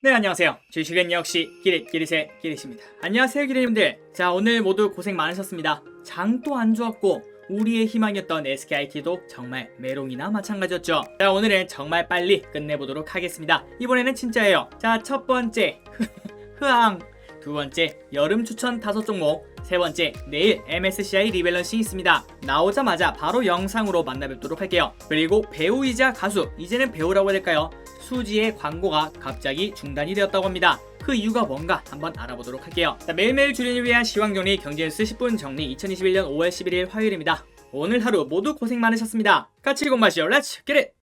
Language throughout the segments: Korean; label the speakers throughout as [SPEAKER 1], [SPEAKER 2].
[SPEAKER 1] 네 안녕하세요. 주식은 역시 기릿 기릿의 기릿입니다. 안녕하세요 기릿님들. 자 오늘 모두 고생 많으셨습니다. 장도 안 좋았고 우리의 희망이었던 SKIT도 정말 메롱이나 마찬가지였죠. 자 오늘은 정말 빨리 끝내보도록 하겠습니다. 이번에는 진짜예요. 자 첫 번째 흐앙. 두 번째 여름 추천 다섯 종목. 세 번째 내일 MSCI 리밸런싱 있습니다. 나오자마자 바로 영상으로 만나 뵙도록 할게요. 그리고 배우이자 가수. 이제는 배우라고 해야 될까요 수지의 광고가 갑자기 중단이 되었다고 합니다. 그 이유가 뭔가 한번 알아보도록 할게요. 자, 매일매일 주린을 위한 시황 정리 경제뉴스 10분 정리 2021년 5월 11일 화요일입니다. 오늘 하루 모두 고생 많으셨습니다. 읽고 마시죠. 렛츠 겟잇!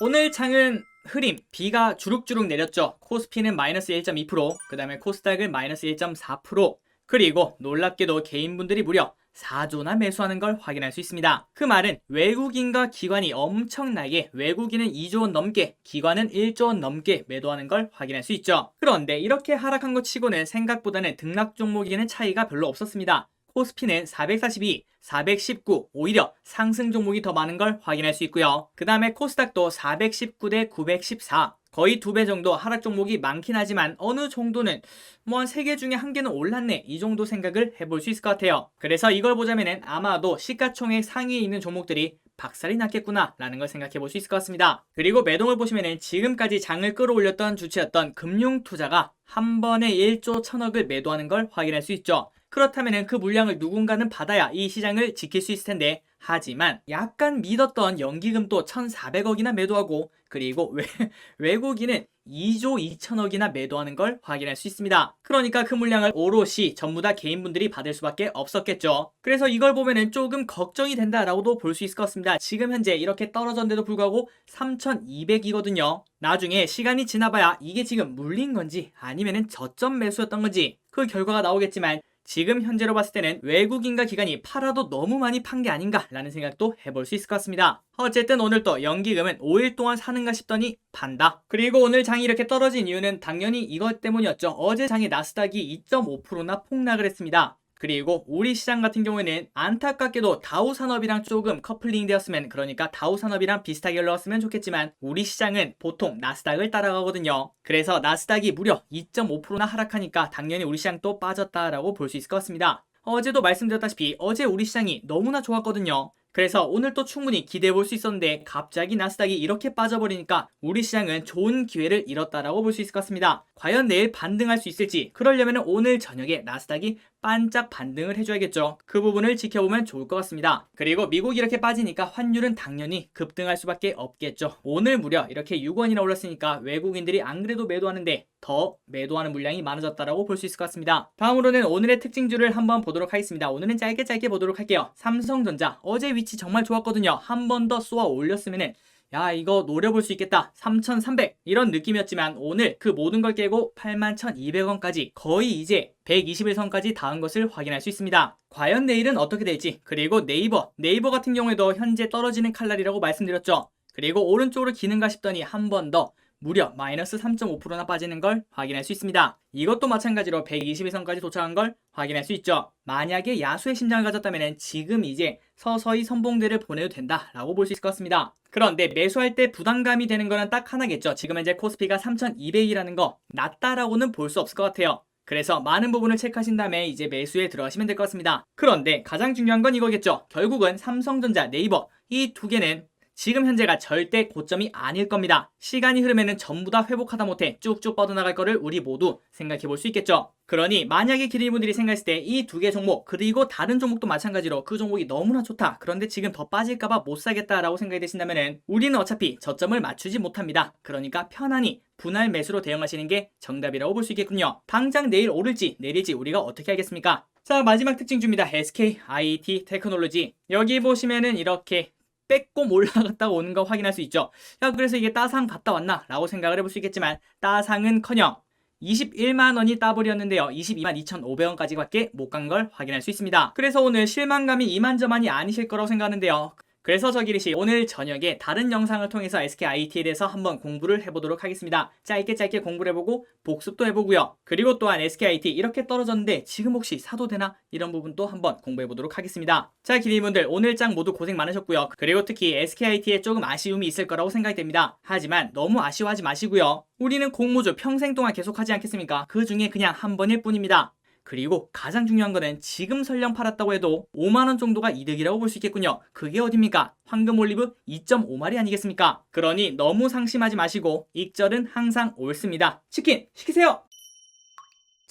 [SPEAKER 1] 오늘 장은 흐림, 비가 주룩주룩 내렸죠. 코스피는 마이너스 1.2%, 그 다음에 코스닥은 마이너스 1.4%, 그리고 놀랍게도 개인분들이 무려 4조나 매수하는 걸 확인할 수 있습니다. 그 말은 외국인과 기관이 엄청나게 외국인은 2조 원 넘게 기관은 1조 원 넘게 매도하는 걸 확인할 수 있죠. 그런데 이렇게 하락한 것 치고는 생각보다는 등락 종목에는 차이가 별로 없었습니다. 코스피는 442, 419 오히려 상승 종목이 더 많은 걸 확인할 수 있고요. 그 다음에 코스닥도 419대 914 거의 두 배 정도 하락 종목이 많긴 하지만 어느 정도는 뭐 한 세 개 중에 한 개는 올랐네 이 정도 생각을 해볼 수 있을 것 같아요. 그래서 이걸 보자면은 아마도 시가총액 상위에 있는 종목들이 박살이 났겠구나 라는 걸 생각해 볼 수 있을 것 같습니다. 그리고 매동을 보시면은 지금까지 장을 끌어올렸던 주체였던 금융투자가 한 번에 1조 1000억을 매도하는 걸 확인할 수 있죠. 그렇다면 그 물량을 누군가는 받아야 이 시장을 지킬 수 있을 텐데 하지만 약간 믿었던 연기금도 1,400억이나 매도하고 그리고 외, 외국인은 2조 2천억이나 매도하는 걸 확인할 수 있습니다. 그러니까 그 물량을 오롯이 전부 다 개인분들이 받을 수밖에 없었겠죠. 그래서 이걸 보면은 조금 걱정이 된다라고도 볼 수 있을 것 같습니다. 지금 현재 이렇게 떨어졌는데도 불구하고 3,200이거든요. 나중에 시간이 지나봐야 이게 지금 물린 건지 아니면은 저점 매수였던 건지 그 결과가 나오겠지만 지금 현재로 봤을 때는 외국인과 기관이 팔아도 너무 많이 판 게 아닌가라는 생각도 해볼 수 있을 것 같습니다. 어쨌든 오늘 또 연기금은 5일 동안 사는가 싶더니 판다. 그리고 오늘 장이 이렇게 떨어진 이유는 당연히 이것 때문이었죠. 어제 장에 나스닥이 2.5%나 폭락을 했습니다. 그리고 우리 시장 같은 경우에는 안타깝게도 다우 산업이랑 조금 커플링 되었으면 그러니까 다우 산업이랑 비슷하게 흘러갔으면 좋겠지만 우리 시장은 보통 나스닥을 따라가거든요. 그래서 나스닥이 무려 2.5%나 하락하니까 당연히 우리 시장도 빠졌다라고 볼 수 있을 것 같습니다. 어제도 말씀드렸다시피 어제 우리 시장이 너무나 좋았거든요. 그래서 오늘 또 충분히 기대해 볼 수 있었는데 갑자기 나스닥이 이렇게 빠져버리니까 우리 시장은 좋은 기회를 잃었다라고 볼 수 있을 것 같습니다. 과연 내일 반등할 수 있을지 그러려면 오늘 저녁에 나스닥이 반짝 반등을 해줘야겠죠. 그 부분을 지켜보면 좋을 것 같습니다. 그리고 미국이 이렇게 빠지니까 환율은 당연히 급등할 수밖에 없겠죠. 오늘 무려 이렇게 6원이나 올랐으니까 외국인들이 안 그래도 매도하는데 더 매도하는 물량이 많아졌다라고 볼 수 있을 것 같습니다. 다음으로는 오늘의 특징주를 한번 보도록 하겠습니다. 오늘은 짧게 짧게 보도록 할게요. 삼성전자 어제 위치 정말 좋았거든요. 한 번 더 쏘아 올렸으면은 야 이거 노려볼 수 있겠다 3,300 이런 느낌이었지만 오늘 그 모든 걸 깨고 81,200원까지 거의 이제 121선까지 닿은 것을 확인할 수 있습니다. 과연 내일은 어떻게 될지 그리고 네이버 네이버 같은 경우에도 현재 떨어지는 칼날이라고 말씀드렸죠. 그리고 오른쪽으로 기는가 싶더니 한 번 더 무려 마이너스 3.5%나 빠지는 걸 확인할 수 있습니다. 이것도 마찬가지로 121선까지 도착한 걸 확인할 수 있죠. 만약에 야수의 심장을 가졌다면 지금 이제 서서히 선봉대를 보내도 된다라고 볼 수 있을 것 같습니다. 그런데 매수할 때 부담감이 되는 거는 딱 하나겠죠. 지금 현재 코스피가 3,200이라는 거 낮다라고는 볼 수 없을 것 같아요. 그래서 많은 부분을 체크하신 다음에 이제 매수에 들어가시면 될 것 같습니다. 그런데 가장 중요한 건 이거겠죠. 결국은 삼성전자, 네이버 이 두 개는 지금 현재가 절대 고점이 아닐 겁니다. 시간이 흐르면 전부 다 회복하다 못해 쭉쭉 뻗어나갈 거를 우리 모두 생각해 볼 수 있겠죠. 그러니 만약에 기리분들이 생각했을 때 이 두 개 종목 그리고 다른 종목도 마찬가지로 그 종목이 너무나 좋다. 그런데 지금 더 빠질까봐 못 사겠다라고 생각이 되신다면 우리는 어차피 저점을 맞추지 못합니다. 그러니까 편안히 분할 매수로 대응하시는 게 정답이라고 볼 수 있겠군요. 당장 내일 오를지 내릴지 우리가 어떻게 하겠습니까? 자 마지막 특징주입니다. SK IT 테크놀로지 여기 보시면은 이렇게 빼꼼 올라갔다 오는 거 확인할 수 있죠. 야, 그래서 이게 따상 갔다 왔나? 라고 생각을 해볼 수 있겠지만, 따상은 커녕 21만 원이 따블이었는데요. 22만 2,500원까지밖에 못 간 걸 확인할 수 있습니다. 그래서 오늘 실망감이 이만저만이 아니실 거라고 생각하는데요. 그래서 저 기릿이 오늘 저녁에 다른 영상을 통해서 SKIT에 대해서 한번 공부를 해보도록 하겠습니다. 짧게 짧게 공부를 해보고 복습도 해보고요. 그리고 또한 SKIT 이렇게 떨어졌는데 지금 혹시 사도 되나? 이런 부분도 한번 공부해보도록 하겠습니다. 자 기린분들 오늘 장 모두 고생 많으셨고요. 그리고 특히 SKIT에 조금 아쉬움이 있을 거라고 생각이 됩니다. 하지만 너무 아쉬워하지 마시고요. 우리는 공모주 평생 동안 계속하지 않겠습니까? 그 중에 그냥 한 번일 뿐입니다. 그리고 가장 중요한 거는 지금 설령 팔았다고 해도 5만원 정도가 이득이라고 볼 수 있겠군요. 그게 어딥니까? 황금 올리브 2.5마리 아니겠습니까? 그러니 너무 상심하지 마시고 익절은 항상 옳습니다. 치킨 시키세요!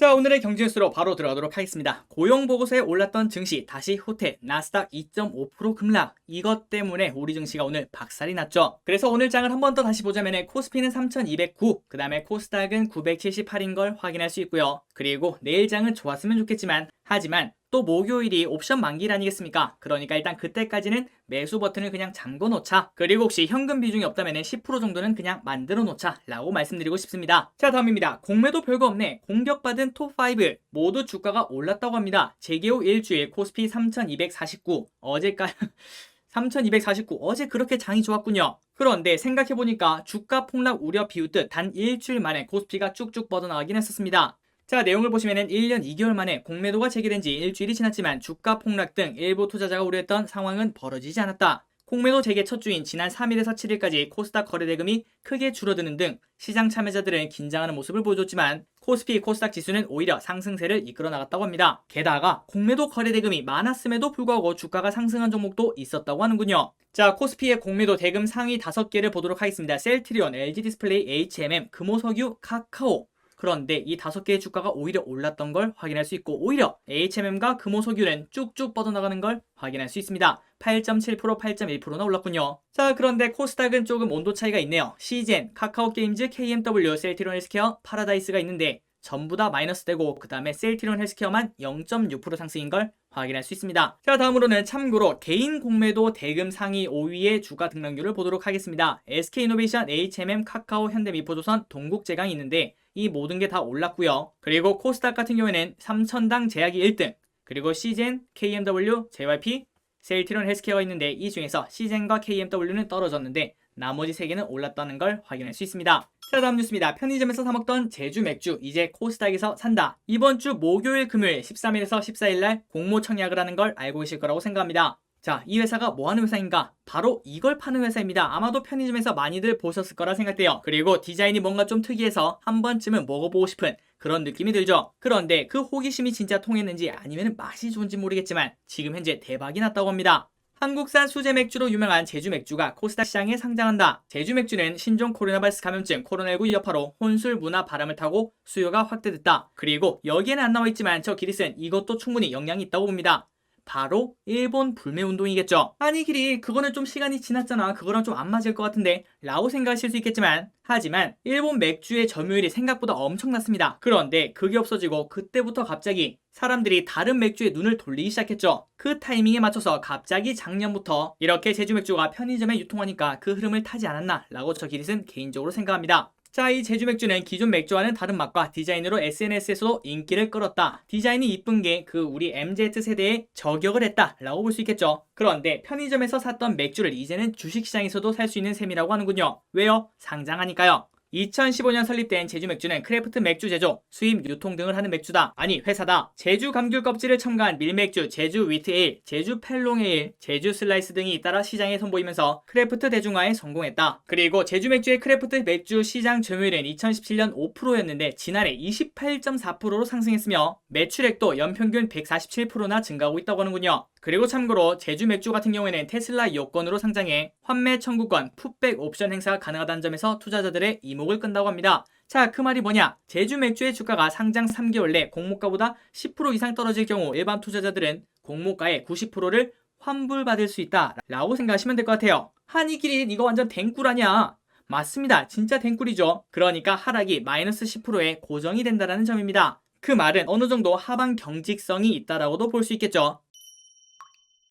[SPEAKER 1] 자 오늘의 경제 뉴스로 바로 들어가도록 하겠습니다. 고용보고서에 올랐던 증시 다시 후퇴 나스닥 2.5% 급락 이것 때문에 우리 증시가 오늘 박살이 났죠. 그래서 오늘 장을 한 번 더 다시 보자면 코스피는 3209 그 다음에 코스닥은 978인 걸 확인할 수 있고요. 그리고 내일 장은 좋았으면 좋겠지만 하지만 또 목요일이 옵션 만기일 아니겠습니까? 그러니까 일단 그때까지는 매수 버튼을 그냥 잠궈 놓자. 그리고 혹시 현금 비중이 없다면 10% 정도는 그냥 만들어 놓자. 라고 말씀드리고 싶습니다. 자, 다음입니다. 공매도 별거 없네. 공격받은 톱5 모두 주가가 올랐다고 합니다. 재개호 일주일 코스피 3249. 어제까 3249. 어제 그렇게 장이 좋았군요. 그런데 생각해보니까 주가 폭락 우려 비웃듯 단 일주일 만에 코스피가 쭉쭉 뻗어나가긴 했었습니다. 자, 내용을 보시면은 1년 2개월 만에 공매도가 재개된 지 일주일이 지났지만 주가 폭락 등 일부 투자자가 우려했던 상황은 벌어지지 않았다. 공매도 재개 첫 주인 지난 3일에서 7일까지 코스닥 거래 대금이 크게 줄어드는 등 시장 참여자들은 긴장하는 모습을 보여줬지만 코스피 코스닥 지수는 오히려 상승세를 이끌어 나갔다고 합니다. 게다가 공매도 거래 대금이 많았음에도 불구하고 주가가 상승한 종목도 있었다고 하는군요. 자, 코스피의 공매도 대금 상위 5개를 보도록 하겠습니다. 셀트리온, LG 디스플레이, HMM, 금호석유, 카카오, 그런데 이 다섯 개의 주가가 오히려 올랐던 걸 확인할 수 있고 오히려 HMM과 금호석유는 쭉쭉 뻗어나가는 걸 확인할 수 있습니다. 8.7% 8.1%나 올랐군요. 자 그런데 코스닥은 조금 온도 차이가 있네요. 시젠, 카카오게임즈, KMW, 셀티론 헬스케어, 파라다이스가 있는데 전부 다 마이너스 되고 그 다음에 셀티론 헬스케어만 0.6% 상승인 걸 확인할 수 있습니다. 자 다음으로는 참고로 개인 공매도 대금 상위 5위의 주가 등락률을 보도록 하겠습니다. SK이노베이션, HMM, 카카오, 현대미포조선, 동국제강이 있는데 이 모든 게 다 올랐고요. 그리고 코스닥 같은 경우에는 3천당 제약이 1등, 그리고 시젠, KMW, JYP, 셀티론 헬스케어가 있는데 이 중에서 시젠과 KMW는 떨어졌는데 나머지 3개는 올랐다는 걸 확인할 수 있습니다. 자 다음 뉴스입니다. 편의점에서 사 먹던 제주 맥주 이제 코스닥에서 산다. 이번 주 목요일 금요일 13일에서 14일 날 공모 청약을 하는 걸 알고 계실 거라고 생각합니다. 자, 이 회사가 뭐 하는 회사인가? 바로 이걸 파는 회사입니다. 아마도 편의점에서 많이들 보셨을 거라 생각돼요. 그리고 디자인이 뭔가 좀 특이해서 한 번쯤은 먹어보고 싶은 그런 느낌이 들죠. 그런데 그 호기심이 진짜 통했는지 아니면 맛이 좋은지 모르겠지만 지금 현재 대박이 났다고 합니다. 한국산 수제 맥주로 유명한 제주 맥주가 코스닥 시장에 상장한다. 제주 맥주는 신종 코로나 바이러스 감염증 코로나19 여파로 혼술 문화 바람을 타고 수요가 확대됐다. 그리고 여기에는 안 나와 있지만 저 기릿은 이것도 충분히 영향이 있다고 봅니다. 바로 일본 불매 운동이겠죠. 아니 길이 그거는 좀 시간이 지났잖아. 그거랑 좀 안 맞을 것 같은데 라고 생각하실 수 있겠지만 하지만 일본 맥주의 점유율이 생각보다 엄청났습니다. 그런데 그게 없어지고 그때부터 갑자기 사람들이 다른 맥주에 눈을 돌리기 시작했죠. 그 타이밍에 맞춰서 갑자기 작년부터 이렇게 제주 맥주가 편의점에 유통하니까 그 흐름을 타지 않았나 라고 저 기릿은 개인적으로 생각합니다. 자, 이 제주 맥주는 기존 맥주와는 다른 맛과 디자인으로 SNS에서도 인기를 끌었다. 디자인이 이쁜 게 그 우리 MZ 세대에 저격을 했다. 라고 볼 수 있겠죠. 그런데 편의점에서 샀던 맥주를 이제는 주식시장에서도 살 수 있는 셈이라고 하는군요. 왜요? 상장하니까요. 2015년 설립된 제주 맥주는 크래프트 맥주 제조, 수입, 유통 등을 하는 맥주다. 아니 회사다. 제주 감귤 껍질을 첨가한 밀맥주, 제주 위트 에일, 제주 펠롱 에일, 제주 슬라이스 등이 잇따라 시장에 선보이면서 크래프트 대중화에 성공했다. 그리고 제주 맥주의 크래프트 맥주 시장 점유율은 2017년 5%였는데 지난해 28.4%로 상승했으며 매출액도 연평균 147%나 증가하고 있다고 하는군요. 그리고 참고로 제주 맥주 같은 경우에는 테슬라 여권으로 상장해 환매 청구권, 풋백 옵션 행사가 가능하다는 점에서 투자자들의 이목을 끈다고 합니다. 자, 그 말이 뭐냐? 제주 맥주의 주가가 상장 3개월 내 공모가보다 10% 이상 떨어질 경우 일반 투자자들은 공모가의 90%를 환불받을 수 있다 라고 생각하시면 될 것 같아요. 한이길이 이거 완전 댕꿀 아니야? 맞습니다. 진짜 댕꿀이죠. 그러니까 하락이 마이너스 10%에 고정이 된다는 점입니다. 그 말은 어느 정도 하방 경직성이 있다라고도 볼 수 있겠죠.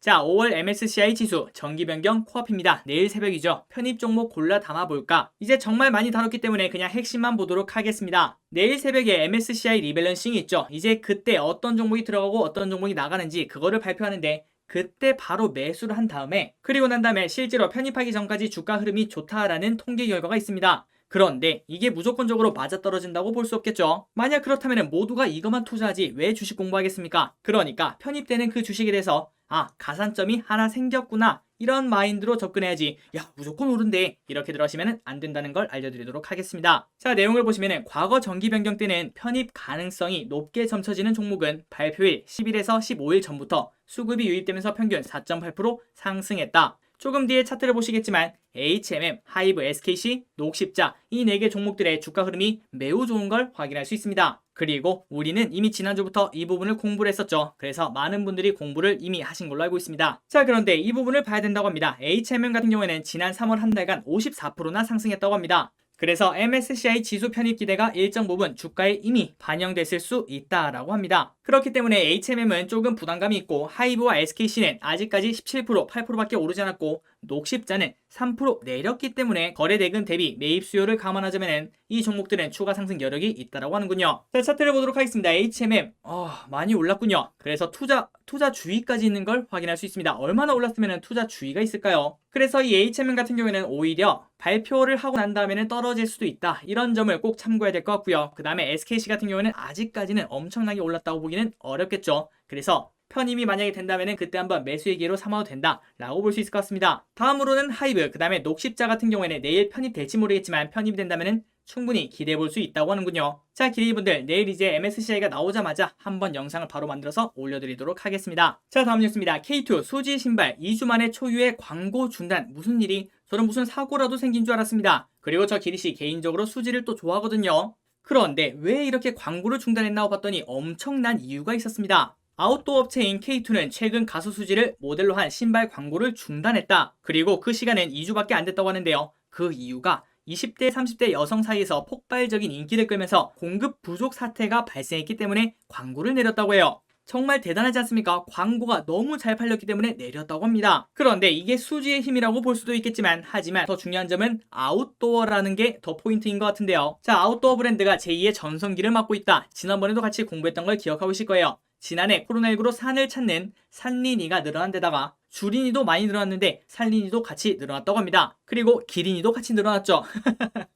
[SPEAKER 1] 자, 5월 MSCI 지수 정기 변경 코앞입니다. 내일 새벽이죠. 편입 종목 골라 담아 볼까? 이제 정말 많이 다뤘기 때문에 그냥 핵심만 보도록 하겠습니다. 내일 새벽에 MSCI 리밸런싱이 있죠. 이제 그때 어떤 종목이 들어가고 어떤 종목이 나가는지 그거를 발표하는데 그때 바로 매수를 한 다음에 그리고 난 다음에 실제로 편입하기 전까지 주가 흐름이 좋다라는 통계 결과가 있습니다. 그런데 이게 무조건적으로 맞아떨어진다고 볼 수 없겠죠. 만약 그렇다면 모두가 이것만 투자하지 왜 주식 공부하겠습니까? 그러니까 편입되는 그 주식에 대해서 아 가산점이 하나 생겼구나 이런 마인드로 접근해야지 야 무조건 오른대 이렇게 들어가시면 안 된다는 걸 알려드리도록 하겠습니다. 자 내용을 보시면 과거 정기 변경 때는 편입 가능성이 높게 점쳐지는 종목은 발표일 10일에서 15일 전부터 수급이 유입되면서 평균 4.8% 상승했다. 조금 뒤에 차트를 보시겠지만 HMM, 하이브, SKC, 녹십자 이 네 개 종목들의 주가 흐름이 매우 좋은 걸 확인할 수 있습니다. 그리고 우리는 이미 지난주부터 이 부분을 공부를 했었죠. 그래서 많은 분들이 공부를 이미 하신 걸로 알고 있습니다. 자, 그런데 이 부분을 봐야 된다고 합니다. HMM 같은 경우에는 지난 3월 한 달간 54%나 상승했다고 합니다. 그래서 MSCI 지수 편입 기대가 일정 부분 주가에 이미 반영됐을 수 있다라고 합니다. 그렇기 때문에 HMM은 조금 부담감이 있고 하이브와 SKC는 아직까지 17% 8%밖에 오르지 않았고 녹십자는 3% 내렸기 때문에 거래 대금 대비 매입 수요를 감안하자면 이 종목들은 추가 상승 여력이 있다라고 하는군요. 자 차트를 보도록 하겠습니다. HMM 어, 많이 올랐군요. 그래서 투자 투자 주의까지 있는 걸 확인할 수 있습니다. 얼마나 올랐으면 투자 주의가 있을까요? 그래서 이 HMM 같은 경우에는 오히려 발표를 하고 난 다음에는 떨어질 수도 있다. 이런 점을 꼭 참고해야 될 것 같고요. 그 다음에 SKC 같은 경우에는 아직까지는 엄청나게 올랐다고 보기는 어렵겠죠. 그래서 편입이 만약에 된다면 그때 한번 매수의 기회로 삼아도 된다라고 볼 수 있을 것 같습니다. 다음으로는 하이브, 그 다음에 녹십자 같은 경우에는 내일 편입될지 모르겠지만 편입이 된다면 충분히 기대해 볼 수 있다고 하는군요. 자, 기대이분들 내일 이제 MSCI가 나오자마자 한번 영상을 바로 만들어서 올려드리도록 하겠습니다. 자, 다음 뉴스입니다. K2 수지 신발 2주 만에 초유의 광고 중단 무슨 일이? 저는 무슨 사고라도 생긴 줄 알았습니다. 그리고 저 기리씨 개인적으로 수지를 또 좋아하거든요. 그런데 왜 이렇게 광고를 중단했나 봤더니 엄청난 이유가 있었습니다. 아웃도어 업체인 K2는 최근 가수 수지를 모델로 한 신발 광고를 중단했다. 그리고 그 시간은 2주밖에 안 됐다고 하는데요. 그 이유가 20대, 30대 여성 사이에서 폭발적인 인기를 끌면서 공급 부족 사태가 발생했기 때문에 광고를 내렸다고 해요. 정말 대단하지 않습니까? 광고가 너무 잘 팔렸기 때문에 내렸다고 합니다. 그런데 이게 수지의 힘이라고 볼 수도 있겠지만 하지만 더 중요한 점은 아웃도어라는 게 더 포인트인 것 같은데요. 자, 아웃도어 브랜드가 제2의 전성기를 맞고 있다. 지난번에도 같이 공부했던 걸 기억하고 있을 거예요. 지난해 코로나19로 산을 찾는 산린이가 늘어난 데다가 주린이도 많이 늘어났는데 산린이도 같이 늘어났다고 합니다. 그리고 기린이도 같이 늘어났죠.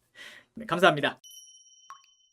[SPEAKER 1] 네, 감사합니다.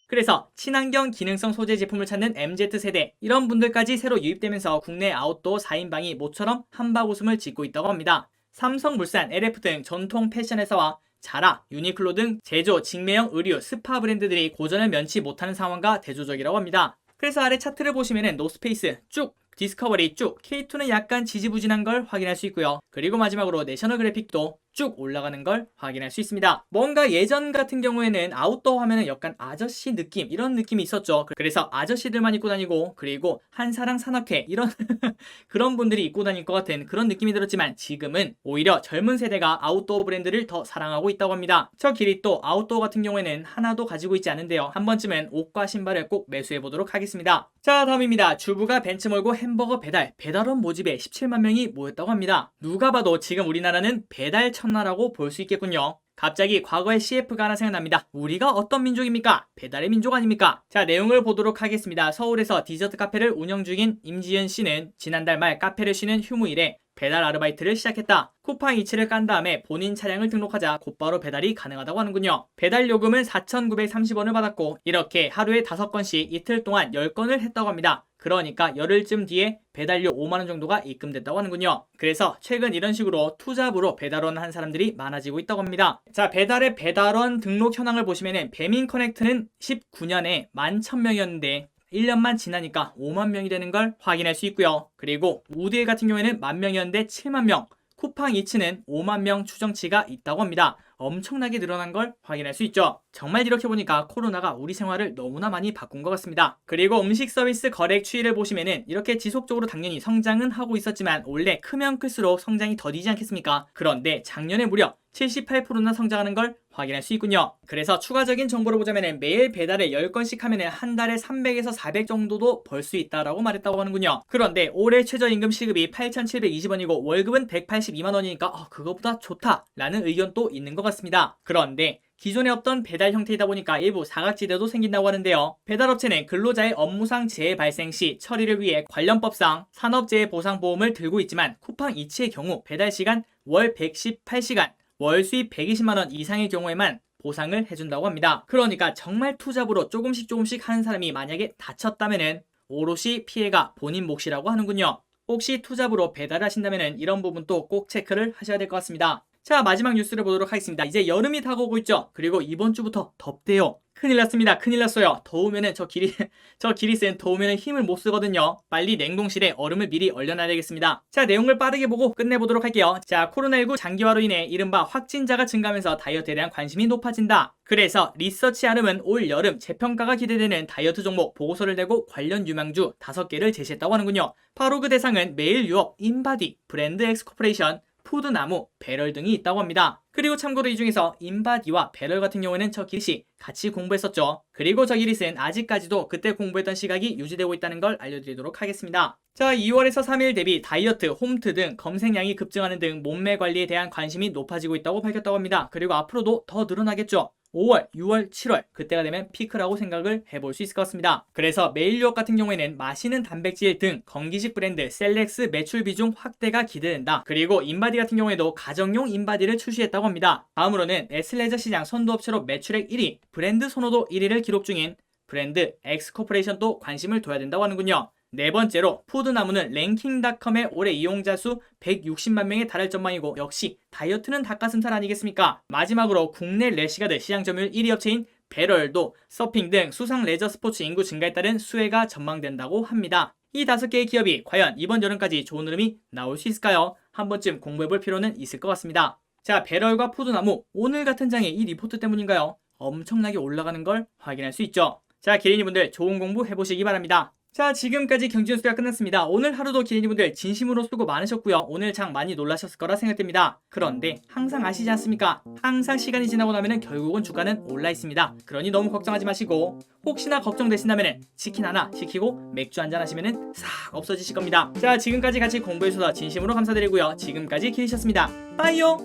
[SPEAKER 1] 그래서 친환경 기능성 소재 제품을 찾는 MZ세대 이런 분들까지 새로 유입되면서 국내 아웃도어 4인방이 모처럼 한바구음을 짓고 있다고 합니다. 삼성물산, LF 등 전통 패션 회사와 자라, 유니클로 등 제조, 직매형 의류, 스파 브랜드들이 고전을 면치 못하는 상황과 대조적이라고 합니다. 그래서 아래 차트를 보시면은 노스페이스 쭉 디스커버리 쭉 K2는 약간 지지부진한 걸 확인할 수 있고요. 그리고 마지막으로 내셔널 그래픽도 쭉 올라가는 걸 확인할 수 있습니다. 뭔가 예전 같은 경우에는 아웃도어 하면은 약간 아저씨 느낌 이런 느낌이 있었죠. 그래서 아저씨들만 입고 다니고 그리고 한사랑 산악회 이런 그런 분들이 입고 다닐 것 같은 그런 느낌이 들었지만 지금은 오히려 젊은 세대가 아웃도어 브랜드를 더 사랑하고 있다고 합니다. 저 길이 또 아웃도어 같은 경우에는 하나도 가지고 있지 않은데요. 한 번쯤은 옷과 신발을 꼭 매수해 보도록 하겠습니다. 자 다음입니다. 주부가 벤츠 몰고 햄버거 배달 배달원 모집에 17만 명이 모였다고 합니다. 누가 봐도 지금 우리나라는 배달 천나라고 볼 수 있겠군요. 갑자기 과거의 CF가 하나 생각납니다. 우리가 어떤 민족입니까? 배달의 민족 아닙니까? 자, 내용을 보도록 하겠습니다. 서울에서 디저트 카페를 운영 중인 임지연 씨는 지난달 말 카페를 쉬는 휴무일에 배달 아르바이트를 시작했다. 쿠팡 이츠를 깐 다음에 본인 차량을 등록하자 곧바로 배달이 가능하다고 하는군요. 배달 요금은 4,930원을 받았고 이렇게 하루에 5건씩 이틀 동안 10건을 했다고 합니다. 그러니까 열흘쯤 뒤에 배달료 5만원 정도가 입금됐다고 하는군요. 그래서 최근 이런 식으로 투잡으로 배달원 한 사람들이 많아지고 있다고 합니다. 자, 배달의 배달원 등록 현황을 보시면은 배민 커넥트는 19년에 11,000명이었는데 1년만 지나니까 5만 명이 되는 걸 확인할 수 있고요. 그리고 우디엘 같은 경우에는 만 명이었는데 7만 명, 쿠팡 이츠는 5만 명 추정치가 있다고 합니다. 엄청나게 늘어난 걸 확인할 수 있죠. 정말 이렇게 보니까 코로나가 우리 생활을 너무나 많이 바꾼 것 같습니다. 그리고 음식 서비스 거래액 추이를 보시면은 이렇게 지속적으로 당연히 성장은 하고 있었지만 원래 크면 클수록 성장이 더디지 않겠습니까? 그런데 작년에 무려 78%나 성장하는 걸 확인할 수 있군요. 그래서 추가적인 정보를 보자면 매일 배달을 10건씩 하면 한 달에 300에서 400 정도도 벌 수 있다라고 말했다고 하는군요. 그런데 올해 최저임금 시급이 8,720원이고 월급은 182만 원이니까 어, 그거보다 좋다라는 의견도 있는 것 같습니다. 그런데 기존에 없던 배달 형태이다 보니까 일부 사각지대도 생긴다고 하는데요. 배달업체는 근로자의 업무상 재해 발생 시 처리를 위해 관련법상 산업재해 보상보험을 들고 있지만 쿠팡 이츠의 경우 배달 시간 월 118시간, 월 수입 120만 원 이상의 경우에만 보상을 해준다고 합니다. 그러니까 정말 투잡으로 조금씩 조금씩 하는 사람이 만약에 다쳤다면은 오롯이 피해가 본인 몫이라고 하는군요. 혹시 투잡으로 배달하신다면 이런 부분도 꼭 체크를 하셔야 될 것 같습니다. 자 마지막 뉴스를 보도록 하겠습니다. 이제 여름이 다가오고 있죠. 그리고 이번 주부터 덥대요. 큰일 났습니다. 큰일 났어요. 더우면은 저 길이 저 길이 센 더우면은 힘을 못 쓰거든요. 빨리 냉동실에 얼음을 미리 얼려놔야 되겠습니다. 자 내용을 빠르게 보고 끝내보도록 할게요. 자 코로나19 장기화로 인해 이른바 확진자가 증가하면서 다이어트에 대한 관심이 높아진다. 그래서 리서치 아름은 올 여름 재평가가 기대되는 다이어트 종목 보고서를 내고 관련 유망주 5개를 제시했다고 하는군요. 바로 그 대상은 매일 유업, 인바디, 브랜드 엑스 코퍼레이션, 푸드나무, 배럴 등이 있다고 합니다. 그리고 참고로 이 중에서 인바디와 배럴 같은 경우에는 저 기릿이 같이 공부했었죠. 그리고 저 기릿은 아직까지도 그때 공부했던 시각이 유지되고 있다는 걸 알려드리도록 하겠습니다. 자, 2월에서 3일 대비 다이어트, 홈트 등 검색량이 급증하는 등 몸매 관리에 대한 관심이 높아지고 있다고 밝혔다고 합니다. 그리고 앞으로도 더 늘어나겠죠. 5월, 6월, 7월 그때가 되면 피크라고 생각을 해볼 수 있을 것 같습니다. 그래서 메일 유업 같은 경우에는 마시는 단백질 등 건기식 브랜드 셀렉스 매출 비중 확대가 기대된다. 그리고 인바디 같은 경우에도 가정용 인바디를 출시했다고 합니다. 다음으로는 에슬레저 시장 선도업체로 매출액 1위, 브랜드 선호도 1위를 기록 중인 브랜드 엑스코퍼레이션도 관심을 둬야 된다고 하는군요. 네 번째로 푸드나무는 랭킹닷컴의 올해 이용자 수 160만 명에 달할 전망이고 역시 다이어트는 닭가슴살 아니겠습니까? 마지막으로 국내 레시가드 시장 점유율 1위 업체인 배럴도 서핑 등 수상 레저 스포츠 인구 증가에 따른 수혜가 전망된다고 합니다. 이 다섯 개의 기업이 과연 이번 여름까지 좋은 흐름이 나올 수 있을까요? 한 번쯤 공부해 볼 필요는 있을 것 같습니다. 자, 배럴과 푸드나무 오늘 같은 장에 이 리포트 때문인가요? 엄청나게 올라가는 걸 확인할 수 있죠. 자, 기린이분들 좋은 공부 해보시기 바랍니다. 자 지금까지 경진수가 끝났습니다. 오늘 하루도 기린이분들 진심으로 수고 많으셨고요. 오늘 장 많이 놀라셨을 거라 생각됩니다. 그런데 항상 아시지 않습니까? 항상 시간이 지나고 나면 결국은 주가는 올라 있습니다. 그러니 너무 걱정하지 마시고 혹시나 걱정되신다면 치킨 하나 시키고 맥주 한 잔 하시면 싹 없어지실 겁니다. 자 지금까지 같이 공부해주셔서 진심으로 감사드리고요. 지금까지 기리셨습니다. 빠이요!